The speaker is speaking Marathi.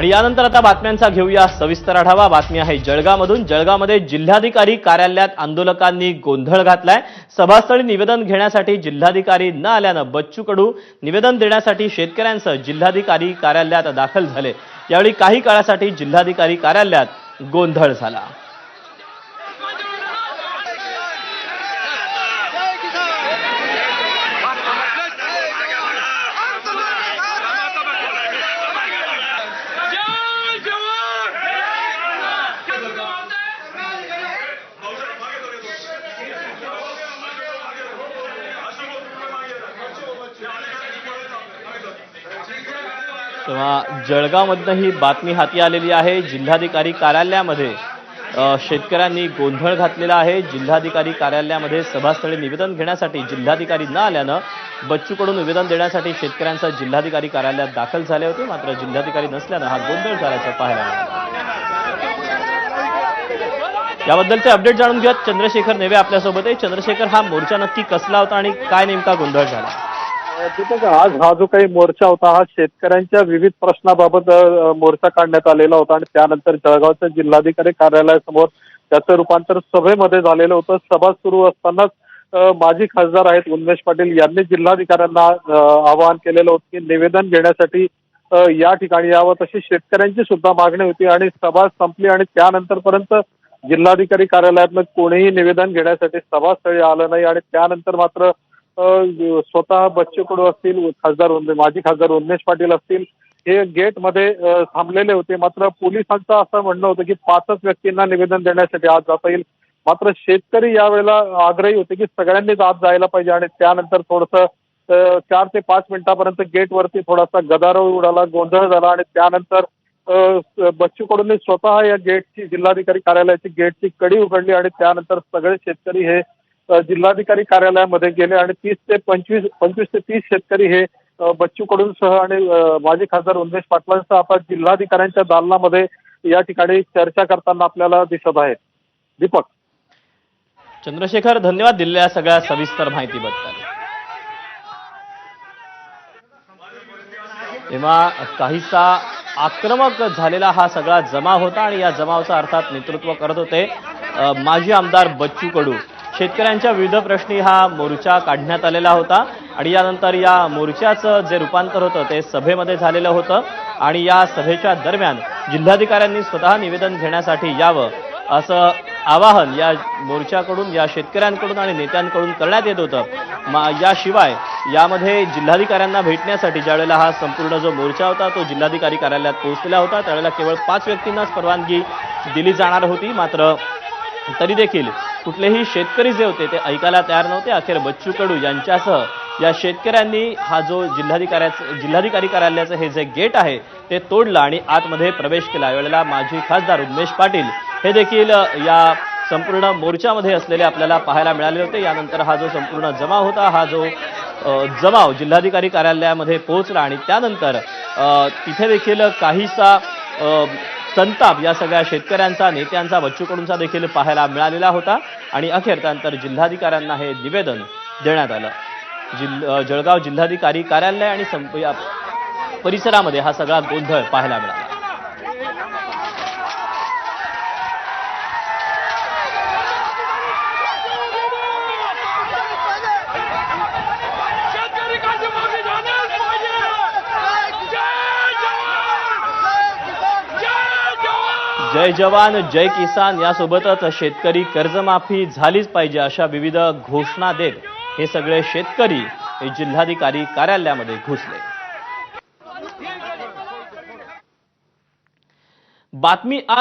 आणि यानंतर आता बातम्यांचा घेऊया सविस्तर आढावा. बातमी आहे जळगावमधून जळगावमध्ये जिल्हाधिकारी कार्यालयात आंदोलकांनी गोंधळ घातलाय. सभास्थळी निवेदन घेण्यासाठी जिल्हाधिकारी न आल्यानं बच्चू कडू निवेदन देण्यासाठी शेतकऱ्यांसह जिल्हाधिकारी कार्यालयात दाखल झाले. यावेळी काही काळासाठी जिल्हाधिकारी कार्यालयात गोंधळ झाला. तेव्हा जळगावमधनं ही बातमी हाती आलेली आहे. जिल्हाधिकारी कार्यालयामध्ये शेतकऱ्यांनी गोंधळ घातलेला आहे. जिल्हाधिकारी कार्यालयामध्ये सभास्थळी निवेदन घेण्यासाठी जिल्हाधिकारी न आल्यानं बच्चूकडून निवेदन देण्यासाठी शेतकऱ्यांचा जिल्हाधिकारी कार्यालयात दाखल झाले होते. मात्र जिल्हाधिकारी नसल्यानं हा गोंधळ झाल्याचं पाहायला मिळालं. याबद्दलचे अपडेट जाणून घेऊयात. चंद्रशेखर नेवे आपल्यासोबत आहे. चंद्रशेखर हा मोर्चा नक्की कसला होता आणि काय नेमका गोंधळ झाला? आज हा जो काही मोर्चा होता हा शेतकऱ्यांच्या विविध प्रश्नाबाबत मोर्चा काढण्यात आलेला होता आणि त्यानंतर जळगावच्या जिल्हाधिकारी कार्यालयासमोर त्याचं रूपांतर सभेमध्ये झालेलं होतं. सभा सुरू असतानाच माजी खासदार आहेत उन्मेश पाटील यांनी जिल्हाधिकाऱ्यांना आवाहन केलेलं होतं की निवेदन घेण्यासाठी या ठिकाणी यावं. तशी शेतकऱ्यांची सुद्धा मागणी होती आणि सभा संपली आणि त्यानंतरपर्यंत जिल्हाधिकारी कार्यालयातनं कोणीही निवेदन घेण्यासाठी सभास्थळी आलं नाही आणि त्यानंतर मात्र स्वतः बच्चू कडू असतील खासदार माजी खासदार उन्मेश पाटील असतील हे गेटमध्ये थांबलेले होते. मात्र पोलिसांचं असं म्हणणं होतं की पाचच व्यक्तींना निवेदन देण्यासाठी आज जाता येईल. मात्र शेतकरी यावेळेला आग्रही होते की सगळ्यांनीच आज जायला पाहिजे आणि त्यानंतर थोडंसं चार ते पाच मिनिटापर्यंत गेटवरती थोडासा गदारोळ उडाला गोंधळ झाला आणि त्यानंतर बच्चू कडूंनी स्वतः या गेटची जिल्हाधिकारी कार्यालयाची गेटची कडी उघडली आणि त्यानंतर सगळे शेतकरी हे जिल्हाधिकारी कार्यालयामध्ये गेले आणि तीस ते पंचवीस पंचवीस ते तीस शेतकरी हे बच्चू कडून सह आणि माजी खासदार उन्मेश पाटलांसह आता जिल्हाधिकाऱ्यांच्या दालनामध्ये या ठिकाणी चर्चा करताना आपल्याला दिसत आहे दीपक. चंद्रशेखर धन्यवाद दिलेल्या सगळ्या सविस्तर माहितीबद्दल. तेव्हा काहीसा आक्रमक झालेला हा सगळा जमाव होता आणि या जमावचा अर्थात नेतृत्व करत होते माजी आमदार बच्चू कडू शेतकऱ्यांच्या विविध प्रश्नी हा मोर्चा काढण्यात आलेला होता. आणि यानंतर या मोर्चाचं जे रूपांतर होतं ते सभेमध्ये झालेलं होतं. आणि या सभेच्या दरम्यान जिल्हाधिकाऱ्यांनी स्वतः निवेदन घेण्यासाठी यावं असं आवाहन या मोर्चाकडून या शेतकऱ्यांकडून आणि नेत्यांकडून करण्यात येत होतं. मा याशिवाय यामध्ये जिल्हाधिकाऱ्यांना भेटण्यासाठी ज्यावेळेला हा संपूर्ण जो मोर्चा होता तो जिल्हाधिकारी कार्यालयात पोहोचलेला होता. त्यावेळेला केवळ पाच व्यक्तींनाच परवानगी दिली जाणार होती मात्र तरी देखील कुठलेही शेतकरी जे होते ते ऐकायला तयार नव्हते. अखेर बच्चू कडू यांच्यासह या शेतकऱ्यांनी हा जो जिल्हाधिकाऱ्याचं जिल्हाधिकारी कार्यालयाचं हे जे गेट आहे ते तोडलं आणि आतमध्ये प्रवेश केला. यावेळेला माजी खासदार उमेश पाटील हे देखील या संपूर्ण मोर्चामध्ये असलेले आपल्याला पाहायला मिळाले होते. यानंतर हा जो संपूर्ण जमाव होता हा जो जमाव जिल्हाधिकारी कार्यालयामध्ये पोहोचला आणि त्यानंतर तिथे देखील काहीसा संताप या सगळ्या शेतकऱ्यांचा नेत्यांचा बच्चूकडूंचा देखील पाहायला मिळालेला होता. आणि अखेर त्यानंतर जिल्हाधिकाऱ्यांना हे निवेदन देण्यात आलं. जिल जळगाव जिल्हाधिकारी कार्यालय आणि संप या परिसरामध्ये हा सगळा गोंधळ पाहायला मिळाला शेतकरी काढून मागे झालेच पाहिजे जय जवान जय जवान जय जवान जय किसान. यासोबतच शेतकरी कर्जमाफी झालीच पाहिजे अशा विविध घोषणा देत हे सगळे शेतकरी जिल्हाधिकारी कार्यालयामध्ये घुसले. बातमी आज